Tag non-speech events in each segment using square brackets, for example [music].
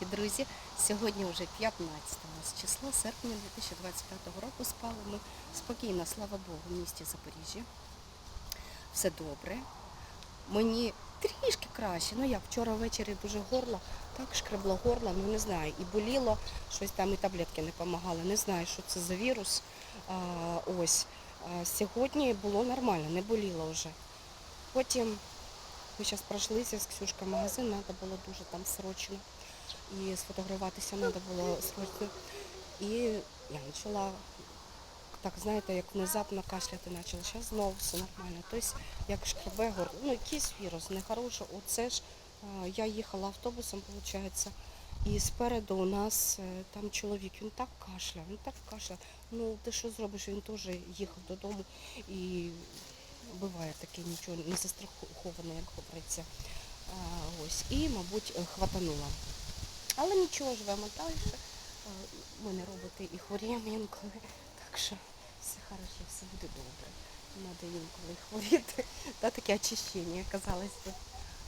дорогі друзі. Сьогодні вже 15 у нас число серпня 2025 року. Спали ми спокійно, слава Богу, в місті Запоріжжя. Все добре. Мені трішки краще. Ну як вчора ввечері дуже горло, так шкребло горло, ну не знаю, і боліло, щось там і таблетки не допомагали. Не знаю, що це за вірус. А, ось. А, сьогодні було нормально, не боліло вже. Потім ми зараз пройшлися з Ксюшкою магазин, треба було дуже там срочно. І сфотографуватися треба було срочно. І я почала, так знаєте, як внезапно кашляти почала. Зараз знову все нормально. Тобто, як шкребе горло, ну якийсь вірус нехороший. Оце ж я їхала автобусом, виходить, і спереду у нас е, там чоловік, він так кашляв, він так кашляв. Ну, ти що зробиш? Він теж їхав додому і буває таке нічого не застраховане, як говориться. Ось. І, мабуть, е, хватанула. Але нічого, живемо далі. Е, Ми не роботи і хворіємо інколи. Так що все хорошо, все буде добре. Треба інколи хворіти. Та таке очищення, казалось би.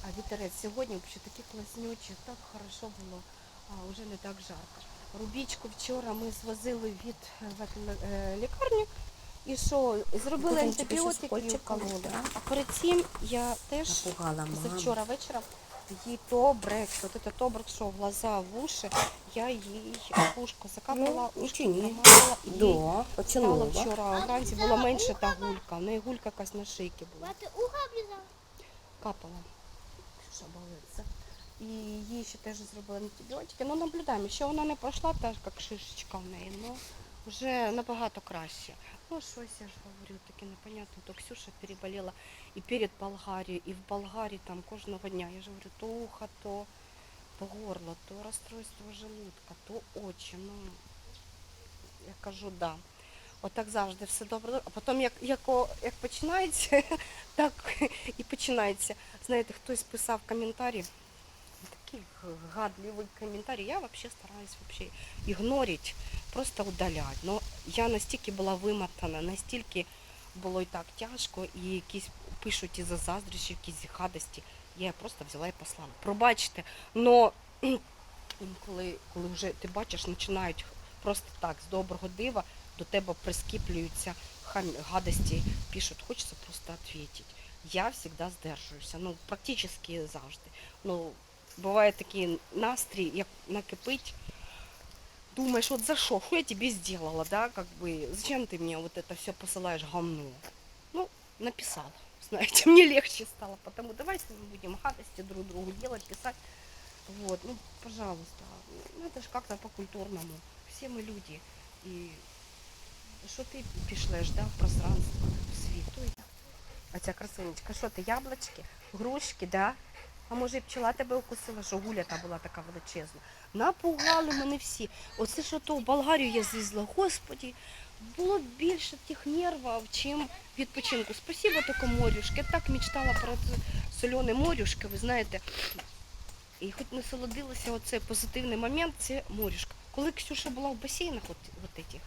А вітерець сьогодні взагалі такі класнючі, так хорошо було, а вже не так жарко. Рубічку вчора ми звозили від е, е, лікарні. І що, зробили антибіотики кололи, а? Перед цим я теж завчора вечором їй тобрекс, от это тобрекс, що в глаза, в уші, я їй в ушко закапала, Ну, ушко промазала, і Да, стало вчора вранці, було менше та гулька, в неї гулька якась на шийці була, Мати ухо облізала? капала. Що болиться. І їй ще теж зробили антибіотики. Ну, наблюдаємо, ще вона не пройшла так, як шишечка в неї, ну вже набагато краще. Ну, щось я ж говорю, таке непонятне. То Ксюша переболіла і перед Болгарією, і в Болгарії там кожного дня. Я ж говорю, то ухо, то, то горло, то розстройство желудка, то очі. Ну, я кажу, да. Отак завжди все добре. А потім, як, як, як починається, [laughs] так і починається. Знаєте, хтось писав коментарі, такий гадливий коментарі. Я взагалі стараюсь вообще ігнорити, просто удаляти. Ну, я настільки була вимотана, настільки було і так тяжко, і якісь пишуть із-за заздрощів, якісь гадості. Я просто взяла і послала. Пробачте, но [clears throat] інколи, коли вже ти бачиш, починають просто так, з доброго дива, до тебе прискіплюються гадості, пишуть, хочеться просто відповідати. Я завжди здержуюся, ну, практично завжди. Ну, буває такий настрій, як накипить, думаешь, вот за что, что я тебе сделала, да, как бы, зачем ты мне вот это все посылаешь говно? Ну, написала, [laughs] знаете, мне легче стало, потому давайте мы будем гадости друг другу делать, писать, вот, ну, пожалуйста, ну, это же как-то по-культурному, все мы люди, и що ти пішлеш, да, в пространство, в світ, то я. А ця красунечка, що ти, яблучки, грушки, да? а може і пчела тебе укусила, що гуля та була така величезна. Напугали мене всі. Оце що то в Болгарію я з'їздила, господі, було більше тих нервів, чим відпочинку. Спасибо таке морюшки. Я так мечтала про солене морюшки, ви знаєте. І хоч не солодилося оцей позитивний момент, це морюшка. Коли Ксюша була в басейнах, от, от этих,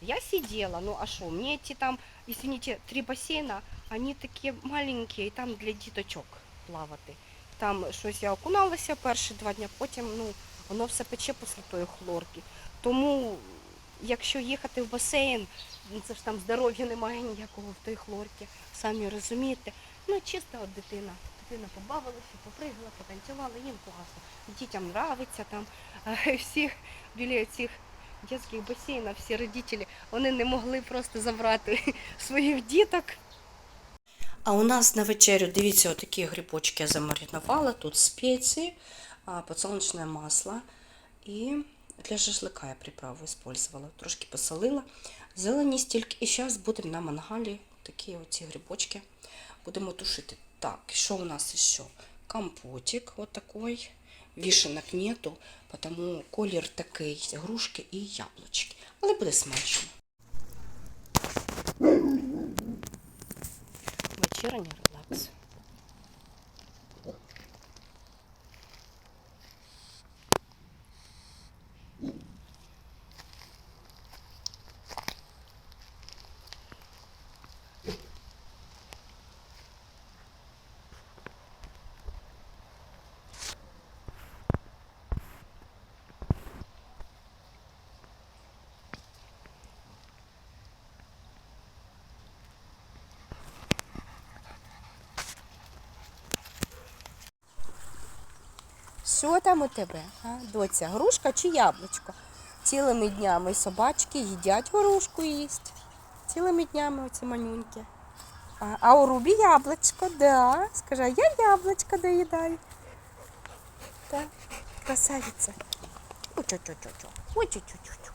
я сидела, ну а что, мне эти там, извините, три бассейна, они такие маленькие, і там для діточок плавати. Там щось я окуналася перші два дні, потім ну, воно все пече після тої хлорки. Тому, якщо їхати в басейн, ну, це ж там здоров'я немає ніякого в той хлорці, самі розумієте. Ну, чисто от дитина. Дитина побавилася, попригала, потанцювала, їм класно. Дітям нравиться там [laughs] всіх біля цих дитячих басейнів, всі родителі, вони не могли просто забрати [laughs] своїх діток. А у нас на вечерю, дивіться, отакі грибочки я замаринувала. Тут спеції, подсолнечне масло. І для шашлика я приправу использовала. Трошки посолила. Зелені стільки. І зараз будемо на мангалі такі оці грибочки. Будемо тушити. Так, що у нас ще? Компотик вот такой. Вішенок нету, тому колір такий, грушки і яблучки. Але буде смачно. Вечірній релакс. Що там у тебе? А, доця, грушка чи яблучко? Цілими днями собачки їдять грушку їсть. Цілими днями оці манюньки. А, а у Рубі яблучко, да. Скажи, я яблучко доїдаю. Так, красавиця. Ой-чо-чо-чо-чо. Ой-чо-чо-чо-чо.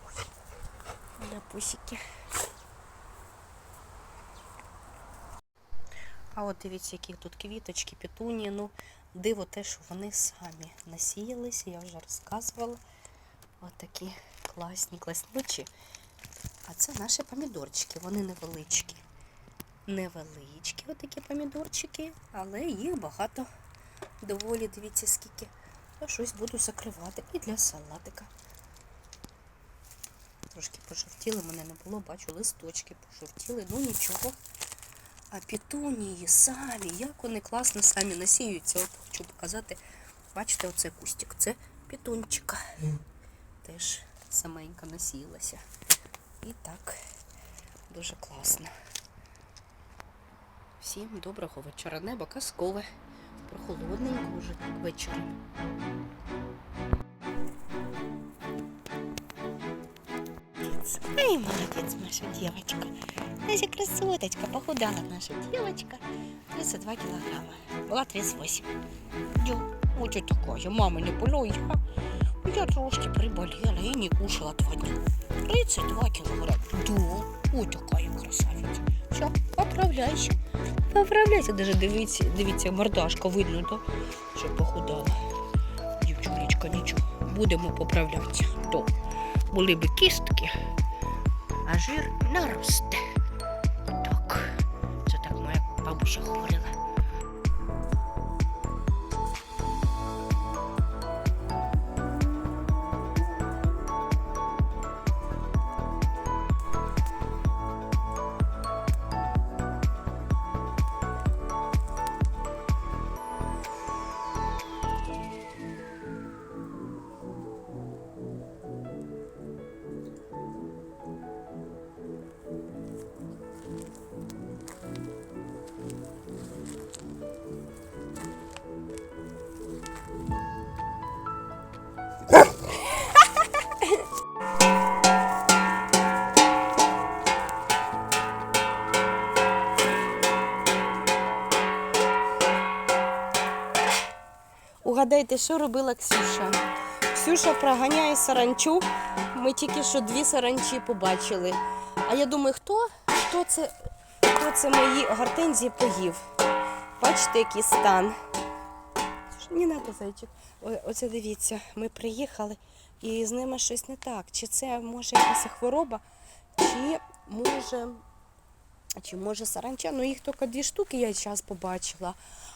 А от дивіться, які тут квіточки, петунії. Ну, диво те, що вони самі насіялися, я вже розказувала. От такі класні, класнючі. А це наші помідорчики, вони невеличкі. Невеличкі отакі помідорчики, але їх багато. Доволі, дивіться, скільки. Я щось буду закривати і для салатика. Трошки пожовтіли, мене не було, бачу, листочки пожовтіли, ну нічого. А петунії самі, як вони класно самі насіюються. От хочу показати. Бачите, оце кустик. Це петунчика. Теж саменька насіялася. І так, дуже класно. Всім доброго вечора. Небо казкове. Прохолодненько вже вечором. Ай, молодец, наша девочка. Наша красоточка, похудала наша девочка. 32 килограмма. Была 38. Дё, вот что такое, мама не болюй. а? Я трошки приболела и не кушала два дня. 32 килограмма. Да, вот такая красавица. Все, поправляйся. Поправляйся, даже дивіться, дивіться, мордашка видно, да? що похудала. Дівчулечка, нічого, будемо поправлятися. То були би кістки, а жир наросте. Так, це так моя бабуся говорила. Угадайте, що робила Ксюша? Ксюша проганяє саранчу. Ми тільки що дві саранчі побачили. А я думаю, хто, хто, це, хто це мої гортензії поїв? Бачите, який стан. Не треба, зайчик. Оце дивіться, ми приїхали і з ними щось не так. Чи це може якась хвороба, чи може чи може саранча, ну їх тільки дві штуки я зараз побачила.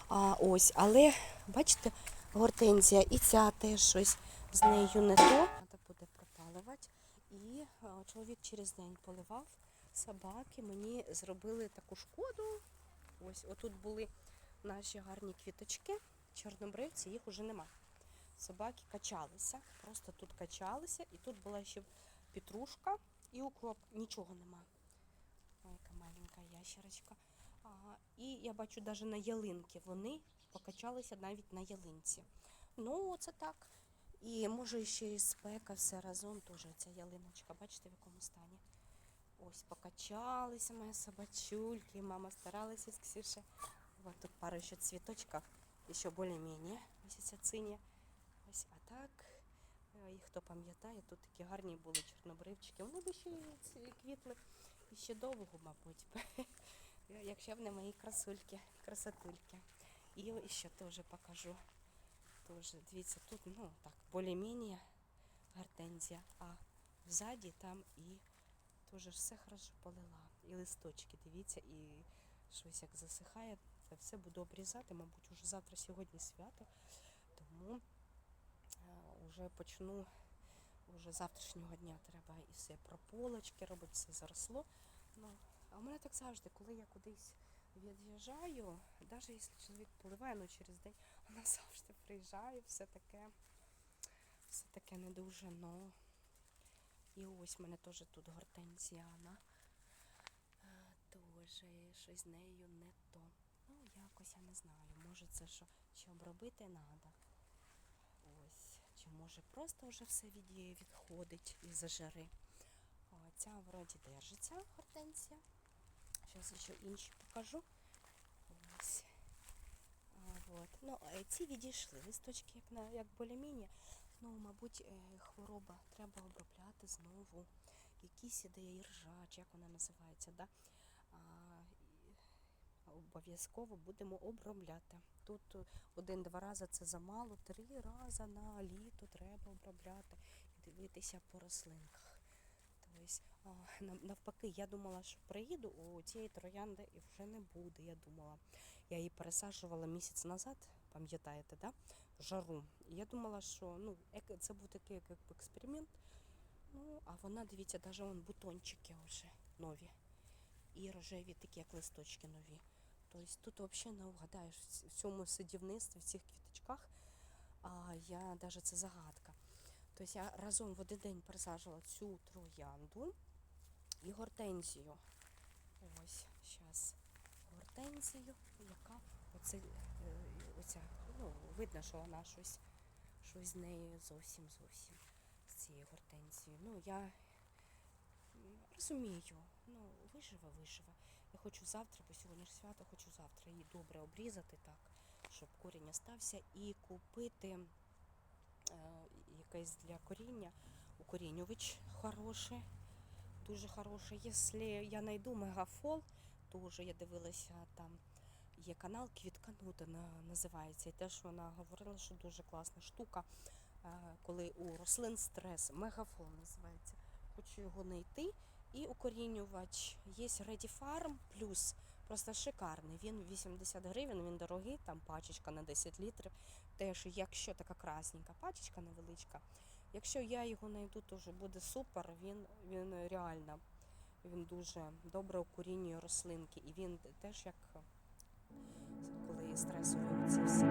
А, ось, але бачите, гортензія і ця теж щось з нею не то. Треба буде пропалювати. І чоловік через день поливав собаки. Мені зробили таку шкоду. Ось отут були наші гарні квіточки, чорнобривці, їх уже нема. Собаки качалися, просто тут качалися, і тут була ще петрушка і укроп. Нічого нема. Ой, яка маленька ящерочка. І я бачу навіть на ялинки вони покачалися навіть на ялинці. Ну, це так. І може ще і спека все разом теж ця ялиночка. Бачите, в якому стані? Ось покачалися мої собачульки. Мама старалася з Ксюшей. Вот тут пару ще цвіточків, ще більш-менш. Ось ця циня. Ось а так. е, І хто пам'ятає, тут такі гарні були чорнобривчики. Вони б ще ці- квітли і ще довго, мабуть. [laughs] Якщо не мої красульки, красотульки. І ще теж покажу. Тоже, дивіться, тут, ну так, більш-менш гортензія, а ззаді там і теж все хорошо полила. І листочки, дивіться, і щось як засихає. Це все буду обрізати, мабуть, уже завтра сьогодні свято. Тому вже почну, уже завтрашнього дня треба і все прополочки робити, все заросло. Ну, а в мене так завжди, коли я кудись від'їжджаю, навіть якщо чоловік поливає, ну через день [laughs] вона завжди приїжджає, все таке, все таке не дуже, ну. І ось в мене теж тут гортензіана. Е, Теж щось з нею не то. Ну, якось я не знаю. Може це що, чи обробити треба. потім може просто вже все від відходить із-за жари. Ця вроді держиться гортензія. Зараз ще інші покажу. Ось. А, вот. Ну, ці відійшли листочки, як, на, як. Ну, мабуть, е, хвороба треба обробляти знову. Якісь іде іржа, чи як вона називається, да? а, обов'язково будемо обробляти. Тут е, один-два рази це замало, три рази на літо треба обробляти і дивитися по рослинках. Тобто, навпаки, я думала, що приїду, у цієї троянди і вже не буде. Я думала, я її пересаджувала місяць назад, пам'ятаєте, да? в жару. Я думала, що ну, це був такий як експеримент. Ну, а вона, дивіться, навіть вон бутончики вже нові. І рожеві такі, як листочки нові. Тобто тут взагалі не вгадаєш в цьому садівництві, в цих квіточках. А я навіть це загадка. Тобто я разом в один день пересаджувала цю троянду і гортензію. Ось, зараз гортензію, яка оце, е, оця, ну, видно, що вона щось, щось з нею зовсім зовсім з цією гортензією. Ну, я розумію, ну, виживе, виживе. Я хочу завтра, бо сьогодні ж свято, хочу завтра її добре обрізати так, щоб корінь остався, і купити якесь для коріння. Укорінювач хороший, дуже хороший. Якщо я знайду мегафол, теж я дивилася там. Є канал Квітканута на- називається. І теж вона говорила, що дуже класна штука, е, коли у рослин стрес, мегафон називається. Хочу його знайти. І укорінювач є Ready Farm плюс. Просто шикарний. Він 80 гривень, він дорогий, там пачечка на 10 літрів. Теж, якщо така красненька пачечка невеличка, якщо я його знайду, то вже буде супер. Він, він реально він дуже добре укорінює рослинки. І він теж як коли стресові ці всі